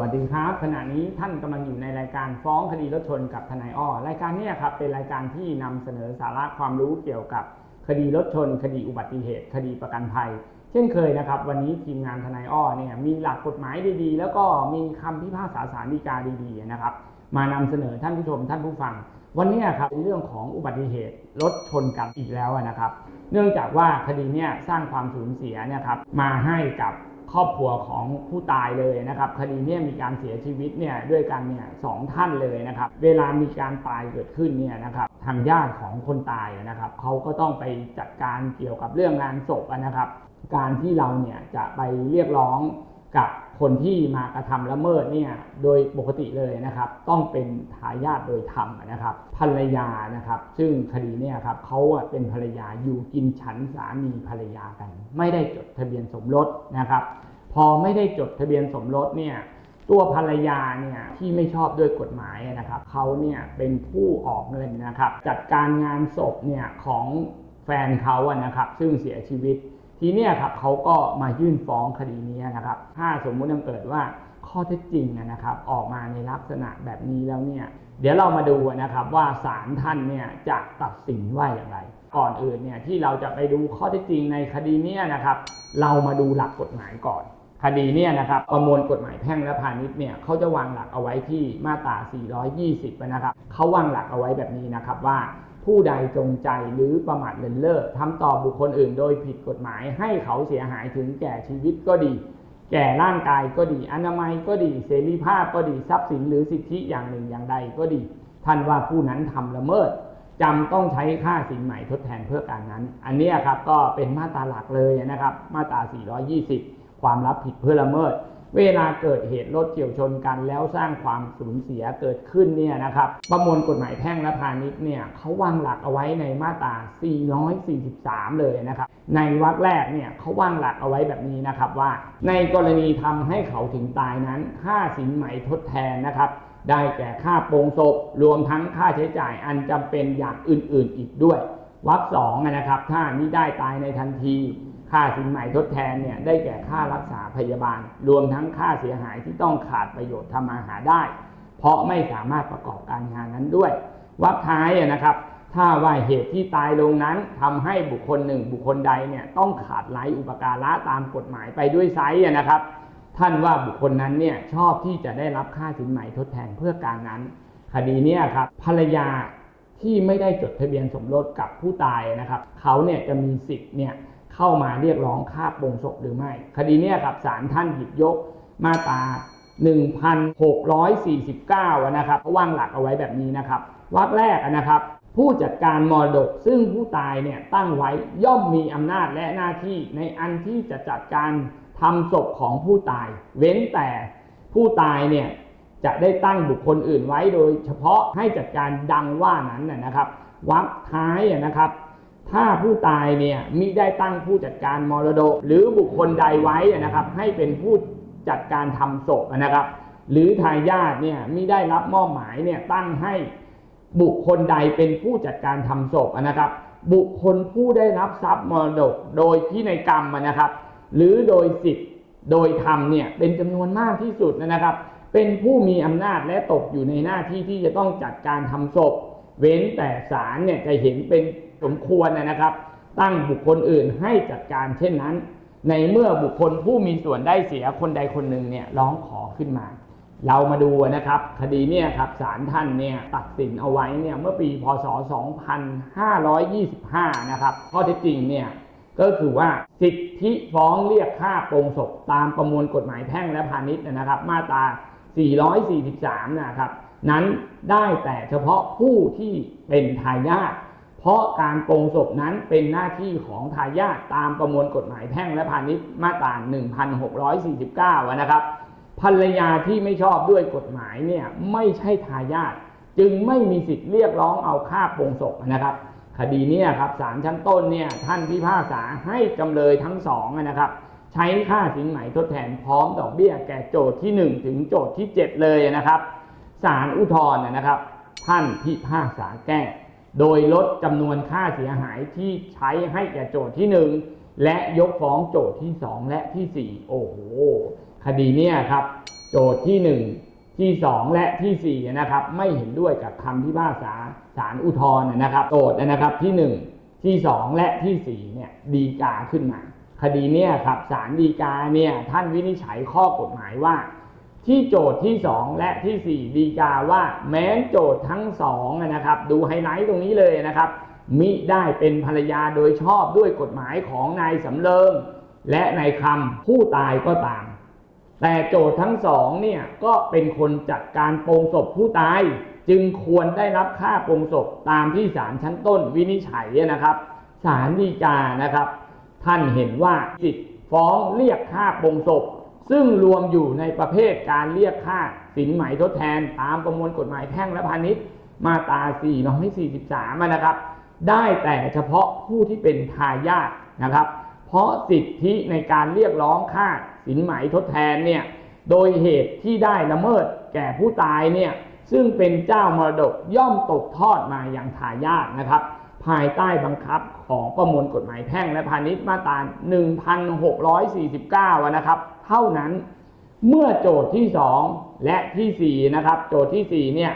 วัสดีครับขณะนี้ท่านกำลังอยู่ในรายการฟ้องคดีรถชนกับทนายอ้อรายการนี้ครับเป็นรายการที่นำเสนอสาระความรู้เกี่ยวกับคดีรถชน คดีอุบัติเหตุ คดีประกันภัย เช่นเคยนะครับ วันนี้ทีมงานทนายอ้อเนี่ยมีหลักกฎหมายดีๆ แล้วก็มีคำพิพากษาสารดีกาดีๆนะครับ มานำเสนอท่านผู้ชมท่านผู้ฟัง วันนี้ครับเป็นเรื่องของอุบัติเหตุรถชนกันอีกแล้วนะครับ เนื่องจากว่าคดีเนี้สร้างความสูญเสียเนี่ยครับมาให้กับ ครอบครัวของผู้ตายเลยนะครับคดีนี้มีการเสียชีวิตเนี่ยด้วยกันเนี่ยสองท่านเลยนะครับเวลามีการตายเกิดขึ้นเนี่ยนะครับทางญาติของคนตายนะครับเขาก็ต้องไปจัดการเกี่ยวกับเรื่องงานศพนะครับ การที่เราเนี่ยจะไปเรียกร้อง กับคนที่มากระทำละเมิดเนี่ยโดยปกติเลยนะครับ ต้องเป็นทายาทโดยธรรมนะครับ ภรรยานะครับ ซึ่งคดีเนี่ยครับเขาเป็นภรรยาอยู่กินฉันสามีภรรยากัน ไม่ได้จดทะเบียนสมรสนะครับ พอไม่ได้จดทะเบียนสมรสเนี่ยตัวภรรยาเนี่ยที่ไม่ชอบด้วยกฎหมายนะครับเขาเนี่ยเป็นผู้ออกเงินนะครับ จัดการงานศพเนี่ยของแฟนเขาอะนะครับ ซึ่งเสียชีวิต ทีนี้ครับเขาก็มายื่นฟ้องคดีนี้นะครับ ถ้าสมมุติมันเกิดว่าข้อเท็จจริงนะครับ ออกมาในลักษณะแบบนี้แล้วเนี่ย เดี๋ยวเรามาดูนะครับว่าศาลท่านเนี่ยจะตัดสินว่าอย่างไร ก่อนอื่นเนี่ยที่เราจะไปดูข้อเท็จจริงในคดีนี้นะครับ เรามาดูหลักกฎหมายก่อน คดีเนี่ยนะครับประมวลกฎหมายแพ่งและพาณิชย์เนี่ยเขาจะวางหลักเอาไว้ที่มาตรา 420 นะครับเขาวางหลักเอาไว้แบบนี้นะครับว่า ผู้ใดจงใจหรือประมาทเลินเล่อทำต่อบุคคลอื่น โดยผิดกฎหมายให้เขาเสียหายถึงแก่ชีวิตก็ดี แก่ร่างกายก็ดี อนามัยก็ดี เสรีภาพก็ดีทรัพย์สินหรือสิทธิอย่างหนึ่งอย่างใดก็ดี ท่านว่าผู้นั้นทำละเมิดจำต้องใช้ค่าสินใหม่ทดแทนเพื่อการนั้น อันนี้ครับก็เป็นมาตราหลักเลยนะครับ มาตรา 420 ความรับผิดเพื่อละเมิด เวลาเกิดเหตุรถเฉียวชนกัน แล้วสร้างความสูญเสียเกิดขึ้นเนี่ยนะครับประมวลกฎหมายแพ่งและพาณิชย์เนี่ยเขาวางหลักเอาไว้ในมาตรา 443 เลยนะครับในวรรคแรกเนี่ยเขาวางหลักเอาไว้แบบนี้นะครับว่า ในกรณีทำให้เขาถึงตายนั้น ค่าสินไหมทดแทนนะครับได้แก่ค่าโปรงศพรวมทั้งค่าใช้จ่ายอันจำเป็นอย่างอื่นๆอีกด้วยวรรคสองนะครับถ้ามิได้ตายในทันที ค่าสินใหม่ทดแทนเนี่ยได้แก่ค่ารักษาพยาบาล รวมทั้งค่าเสียหายที่ต้องขาดประโยชน์ทำมาหาได้ เพราะไม่สามารถประกอบการงานนั้นด้วยวรรคท้ายนะครับ ถ้าว่าเหตุที่ตายลงนั้นทำให้บุคคลหนึ่งบุคคลใดเนี่ยต้องขาดไร้อุปการะตามกฎหมายไปด้วยไซส์นะครับ ท่านว่าบุคคลนั้นเนี่ยชอบที่จะได้รับค่าสินไหม่ทดแทนเพื่อการนั้น คดีนี้ครับภรรยาที่ไม่ได้จดทะเบียนสมรสกับผู้ตายนะครับเขาเนี่ยจะมีสิทธิ์เนี่ย เข้ามาเรียกร้องค่าโปรงศพหรือไม่ คดีนี้ครับศาลท่านหยิบยกมาตรา1649อะนะครับวางหลักเอาไว้แบบนี้นะครับวรรคแรกนะครับ ผู้จัดการมรดกซึ่งผู้ตายเนี่ยตั้งไว้ย่อมมีอำนาจและหน้าที่ในอันที่จะจัดการทำศพของผู้ตาย เว้นแต่ผู้ตายเนี่ยจะได้ตั้งบุคคลอื่นไว้โดยเฉพาะให้จัดการดังว่านั้นนะครับวรรคท้ายนะครับ ถ้าผู้ตายเนี่ยมิได้ตั้งผู้จัดการมรดก หรือบุคคลใดไว้นะครับ ให้เป็นผู้จัดการทำศพนะครับ หรือทายาทเนี่ยมิได้รับมอบหมายเนี่ยตั้งให้บุคคลใดเป็นผู้จัดการทำศพนะครับ บุคคลผู้ได้รับทรัพย์มรดก โดยพินัยกรรมนะครับ หรือโดยสิทธิ์โดยธรรมเนี่ยเป็นจำนวนมากที่สุดนะครับ เป็นผู้มีอำนาจและตกอยู่ในหน้าที่ที่จะต้องจัดการทำศพ เว้นแต่ศาลเนี่ยจะเห็นเป็น สมควรนะครับ ตั้งบุคคลอื่นให้จัดการเช่นนั้น ในเมื่อบุคคลผู้มีส่วนได้เสียคนใดคนหนึ่งเนี่ยร้องขอขึ้นมา เรามาดูนะครับ คดีเนี่ยครับศาลท่านเนี่ยตัดสินเอาไว้เนี่ยเมื่อปีพศ 2525 นะครับข้อเท็จจริงเนี่ยก็คือว่าสิทธิฟ้องเรียกค่าโปรงศพตามประมวลกฎหมายแพ่งและพาณิชย์นะครับ มาตรา 443 นะครับ นั้นได้แต่เฉพาะผู้ที่เป็นทายาท เพราะการโปรงศพนั้นเป็นหน้าที่ของทายาทตามประมวลกฎหมายแพ่งและพาณิชย์มาตรา 1649 นะครับ ภรรยาที่ไม่ชอบด้วยกฎหมายเนี่ยไม่ใช่ทายาทจึงไม่มีสิทธิ์เรียกร้องเอาค่าโปรงศพนะครับ คดีนี้ครับศาลชั้นต้นเนี่ยท่านพิพากษาให้จำเลยทั้งสองนะครับ ใช้ค่าสินไหมทดแทนพร้อมดอกเบี้ยแก่โจทย์ที่ 1 ถึงโจทย์ที่ 7 เลยนะครับศาลอุทธรณ์นะครับ ท่านพิพากษาแก้ โดยลดจำนวนค่าเสียหายที่ใช้ให้แก่โจทย์ที่ 1 และยกฟ้องโจทย์ที่ 2 และที่ 4 โอ้โห คดีเนี้ครับ โจทย์ที่ 1 ที่ 2 และทีสี่ 4 นะครับ ไม่เห็นด้วยกับคำพิพากษาศาลอุทธรณ์นะครับ โจทย์นะครับที่ 1 ที่ 2 และทีสี่4 เนี่ยดีกาขึ้นมา คดีเนี้ครับศาลดีกาเนี่ยท่านวินิจฉัยข้อกฎหมายว่า ที่โจทย์ที่ 2 และทีสี่ 4 ดีกาว่าแม้นโจทย์ทั้งสองนะครับ ดูไฮไลท์ตรงนี้เลยนะครับ มิได้เป็นภรรยาโดยชอบด้วยกฎหมายของนายสำเริง และนายคำผู้ตายก็ตาม แต่โจทย์ทั้งสองเนี่ยก็เป็นคนจัดการโปรงศพผู้ตาย จึงควรได้รับค่าโปรงศพตามที่ศาลชั้นต้นวินิจฉัยนะครับศาลฎีกานะครับ ท่านเห็นว่าสิทธิ์ฟ้องเรียกค่าโปรงศพ ซึ่งรวมอยู่ในประเภทการเรียกค่าสินไหมทดแทนตามประมวลกฎหมายแพ่งและพาณิชย์มาตรา443นะครับ ได้แต่เฉพาะผู้ที่เป็นทายาทนะครับ เพราะสิทธิในการเรียกร้องค่าสินไหมทดแทนเนี่ยโดยเหตุที่ได้ละเมิดแก่ผู้ตายเนี่ยซึ่งเป็นเจ้ามรดกย่อมตกทอดมาอย่างทายาทนะครับ ภายใต้บังคับของประมวลกฎหมายแพ่งและพาณิชย์มาตรา 1649อะนะครับ เท่านั้น เมื่อโจทย์ที่ 2 และทีสี่4 นะครับ โจทย์ทีสี่ 4 เนี่ย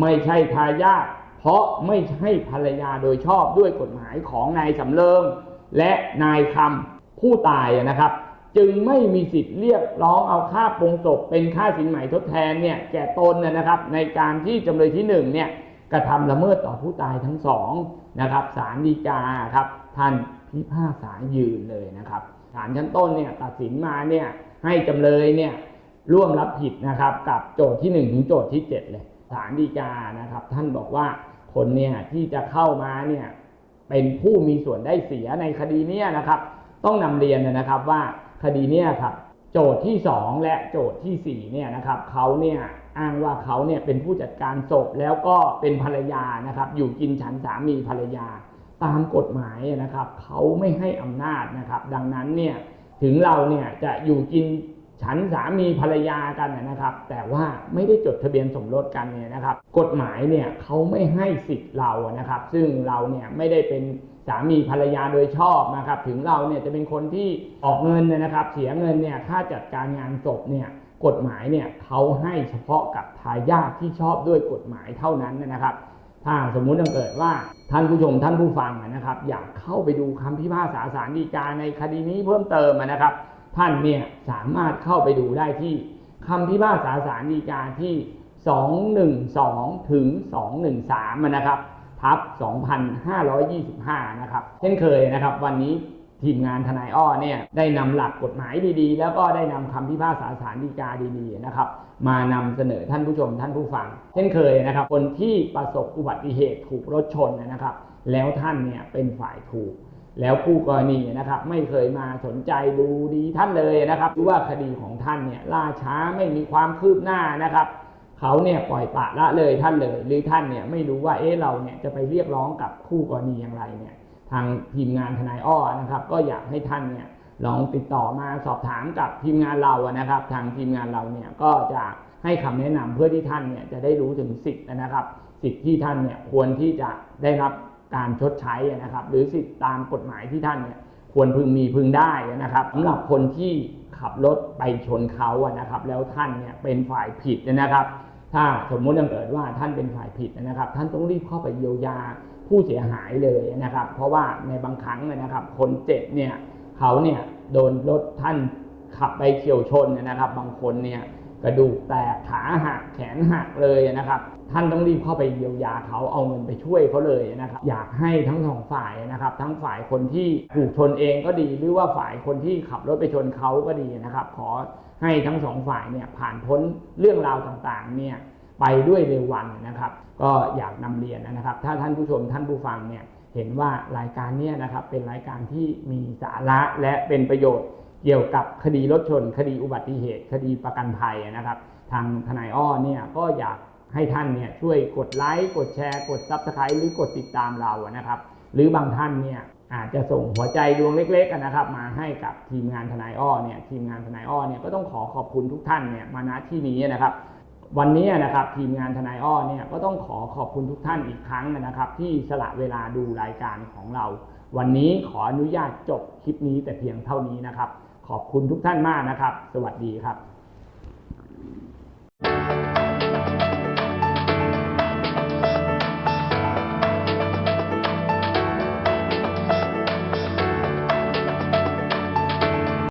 ไม่ใช่ทายาทเพราะไม่ใช่ภรรยาโดยชอบด้วยกฎหมายของนายสำเริง และนายคำผู้ตายนะครับ จึงไม่มีสิทธิ์เรียกร้องเอาค่าปรงศพเป็นค่าสินไหมทดแทนเนี่ยแก่ตนนะครับ ในการที่จำเลยที่1เนี่ยกระทำละเมิดต่อผู้ตายทั้งสองนะครับศาลฎีกาครับท่านพิพากษายืนเลยนะครับศาลชั้นต้นเนี่ยตัดสินมาเนี่ย ให้จำเลยเนี่ยร่วมรับผิดนะครับกับโจทย์ที่1ถึงโจทย์ที่7เลยศาลฎีกานะครับ ท่านบอกว่าคนเนี่ยที่จะเข้ามาเนี่ยเป็นผู้มีส่วนได้เสียในคดีเนี้นะครับ ต้องนำเรียนนะครับว่าคดีเนี้ครับโจทย์ที่ 2 และโจทย์ที่4เนี่ยนะครับเขาเนี่ยอ้างว่าเขาเนี่ยเป็นผู้จัดการศพแล้วก็เป็นภรรยานะครับ อยู่กินฉันสามีภรรยา ตามกฎหมายนะครับเขาไม่ให้อำนาจนะครับ ดังนั้นเนี่ย ถึงเราเนี่ยจะอยู่กินฉันสามีภรรยากันนะครับ แต่ว่าไม่ได้จดทะเบียนสมรสกันเนี่ยนะครับ กฎหมายเนี่ยเขาไม่ให้สิทธิ์เรานะครับ ซึ่งเราเนี่ยไม่ได้เป็นสามีภรรยาโดยชอบนะครับ ถึงเราเนี่ยจะเป็นคนที่ออกเงินเนยนะครับ เสียเงินเนี่ยค่าจัดการงานศพเนี่ยกฎหมายเนี่ยเขาให้เฉพาะกับทายาทที่ชอบด้วยกฎหมายเท่านั้นนะครับ ถ้าสมมุติถ้าเกิดว่าท่านผู้ชมท่านผู้ฟังนะครับ อยากเข้าไปดูคำพิพากษาศาลฎีกาในคดีนี้เพิ่มเติมนะครับ ท่านเนี่ยสามารถเข้าไปดูได้ที่คำพิพากษาศาลฎีกาที่ 212 ถึง 213นะครับทับ 2525 นะครับ เช่นเคยนะครับ วันนี้ ทีมงานทนายอ้อเนี่ยได้นำหลักกฎหมายดีๆ แล้วก็ได้นำคำพิพากษาศาลฎีกาดีๆนะครับมานำเสนอท่านผู้ชมท่านผู้ฟัง เช่นเคยนะครับ คนที่ประสบอุบัติเหตุถูกรถชนนะครับ แล้วท่านเนี่ยเป็นฝ่ายถูก แล้วคู่กรณีนะครับไม่เคยมาสนใจดูดีท่านเลยนะครับหรือว่าคดีของท่านเนี่ยล่าช้าไม่มีความคืบหน้านะครับเขาเนี่ยปล่อยปละละเลยท่านเลย หรือท่านเนี่ยไม่รู้ว่าเอ๊ะเราเนี่ยจะไปเรียกร้องกับคู่กรณีอย่างไรเนี่ย ทางทีมงานทนายอ้อนะครับ ก็อยากให้ท่านเนี่ยลองติดต่อมาสอบถามกับทีมงานเรานะครับ ทางทีมงานเราเนี่ยก็จะให้คำแนะนำเพื่อที่ท่านเนี่ยจะได้รู้ถึงสิทธิ์นะครับ สิทธิ์ที่ท่านเนี่ยควรที่จะได้รับการชดใช้นะครับ หรือสิทธิ์ตามกฎหมายที่ท่านเนี่ยควรพึงมีพึงได้นะครับสำหรับคนที่ขับรถไปชนเขาอะนะครับ แล้วท่านเนี่ยเป็นฝ่ายผิดนะครับ ถ้าสมมติยังเกิดว่าท่านเป็นฝ่ายผิดนะครับ ท่านต้องรีบเข้าไปเยียวยา ผู้เสียหายเลยนะครับ เพราะว่าในบางครั้งนะครับ คนเจ็บเนี่ยเขาเนี่ยโดนรถท่านขับไปเฉียวชนนะครับ บางคนเนี่ยกระดูกแตกขาหักแขนหักเลยนะครับ ท่านต้องรีบเข้าไปเยียวยาเขาเอาเงินไปช่วยเขาเลยนะครับ อยากให้ทั้งสองฝ่ายนะครับ ทั้งฝ่ายคนที่ถูกชนเองก็ดี หรือว่าฝ่ายคนที่ขับรถไปชนเขาก็ดีนะครับ ขอให้ทั้งสองฝ่ายเนี่ยผ่านพ้นเรื่องราวต่างๆเนี่ย ไปด้วยเร็ววันนะครับ ก็อยากนำเรียนนะครับ ถ้าท่านผู้ชมท่านผู้ฟังเนี่ยเห็นว่ารายการนี้นะครับเป็นรายการที่มีสาระและเป็นประโยชน์เกี่ยวกับคดีรถชน คดีอุบัติเหตุ คดีประกันภัยนะครับ ทางทนายอ้อเนี่ยก็อยากให้ท่านเนี่ยช่วยกดไลค์กดแชร์กด Subscribe หรือกดติดตามเรานะครับ หรือบางท่านเนี่ยอาจจะส่งหัวใจดวงเล็กๆนะครับ มาให้กับทีมงานทนายอ้อเนี่ยทีมงานทนายอ้อเนี่ยก็ต้องขอขอบคุณทุกท่านเนี่ยมาณที่นี้นะครับ วันนี้นะครับทีมงานทนายอ้อเนี่ยก็ต้องขอขอบคุณทุกท่านอีกครั้งนะครับ ที่สละเวลาดูรายการของเรา วันนี้ขออนุญาตจบคลิปนี้แต่เพียงเท่านี้นะครับ ขอบคุณทุกท่านมากนะครับ สวัสดีครับ